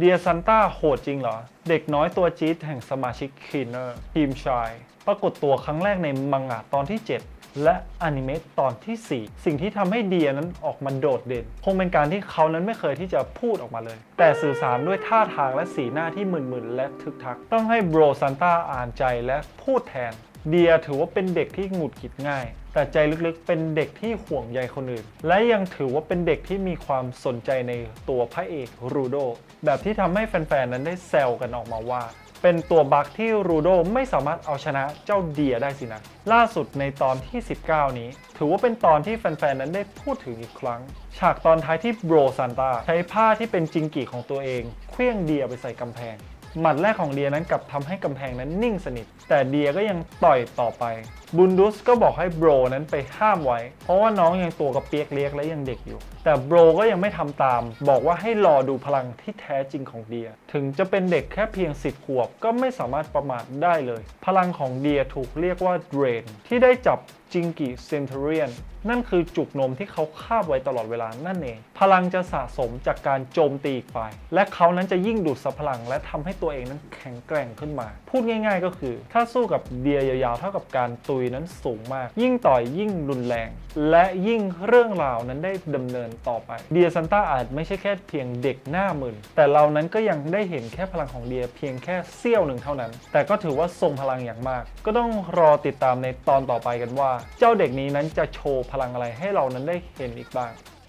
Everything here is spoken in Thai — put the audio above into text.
เดียซันต้าโหดจริงเหรอ เด็กน้อยตัวจี๊ดแห่งสมาชิกคีนเนอร์ทีมชาย ปรากฏตัวครั้งแรกในมังงะตอนที่ 7 และอนิเมะตอนที่ 4 สิ่งที่ทำให้เดียนั้นออกมาโดดเด่น คงเป็นการที่เขานั้นไม่เคยที่จะพูดออกมาเลย แต่สื่อสารด้วยท่าทางและสีหน้าที่มึนๆและทึกทัก ต้องให้โบรซันต้าอ่านใจและพูดแทน เดียถือว่าเป็นเด็กที่หงุดหงิดง่าย แต่ใจลึกๆ เป็นเด็กที่ห่วงใยคนอื่น และยังถือว่าเป็นเด็กที่มีความสนใจในตัวพระเอกรูโด แบบที่ทำให้แฟนๆ นั้นได้แซวกันออกมาว่า เป็นตัวบัคที่รูโดไม่สามารถเอาชนะเจ้าเดียได้สินะ ล่าสุดในตอนที่ 19 นี้ ถือว่าเป็นตอนที่แฟนๆ นั้นได้พูดถึงอีกครั้ง ฉากตอนท้ายที่โบรซันตาใช้ผ้าที่เป็นจิงกิของตัวเองเคลื่องเดียไปใส่กำแพง หมัดแรกของเดียนั้นกลับทำให้กำแพงนั้นนิ่งสนิท แต่เดียก็ยังต่อยต่อไป บุนดุสก็บอกให้โบรนั้นไปห้ามไว้ เพราะว่าน้องยังตัวกระเปียกเล็กและยังเด็กอยู่ แต่โบรก็ยังไม่ทำตาม บอกว่าให้รอดูพลังที่แท้จริงของเดีย ถึงจะเป็นเด็กแค่เพียงสิบขวบก็ไม่สามารถประมาทได้เลย พลังของเดียถูกเรียกว่าเดรนที่ได้จับ จิงกิเซนเทเรียนนั่นคือจุกนมที่เขาคาบไว้ตลอดเวลานั่นเอง พลังจะสะสมจากการโจมตีอีกฝ่าย และเขานั้นจะยิ่งดูดซับพลัง และทำให้ตัวเองนั้นแข็งแกร่งขึ้นมา พูดง่าย ๆ ก็คือ ถ้าสู้กับเดียยาวๆ เท่ากับการตุยนั้นสูงมาก ยิ่งต่อยยิ่งรุนแรง และยิ่งเรื่องราวนั้นได้ดำเนินต่อไป เดียซันต้าอาจไม่ใช่แค่เพียงเด็กหน้ามึนแต่เรานั้นก็ยังได้เห็นแค่พลังของเดียเพียงแค่เสี้ยวหนึ่งเท่านั้น แต่ก็ถือว่าทรงพลังอย่างมาก ก็ต้องรอติดตามในตอนต่อไปกันว่าเจ้าเด็กนี้นั้นจะโชว์พลังอะไรให้เรานั้นได้เห็นอีกบ้าง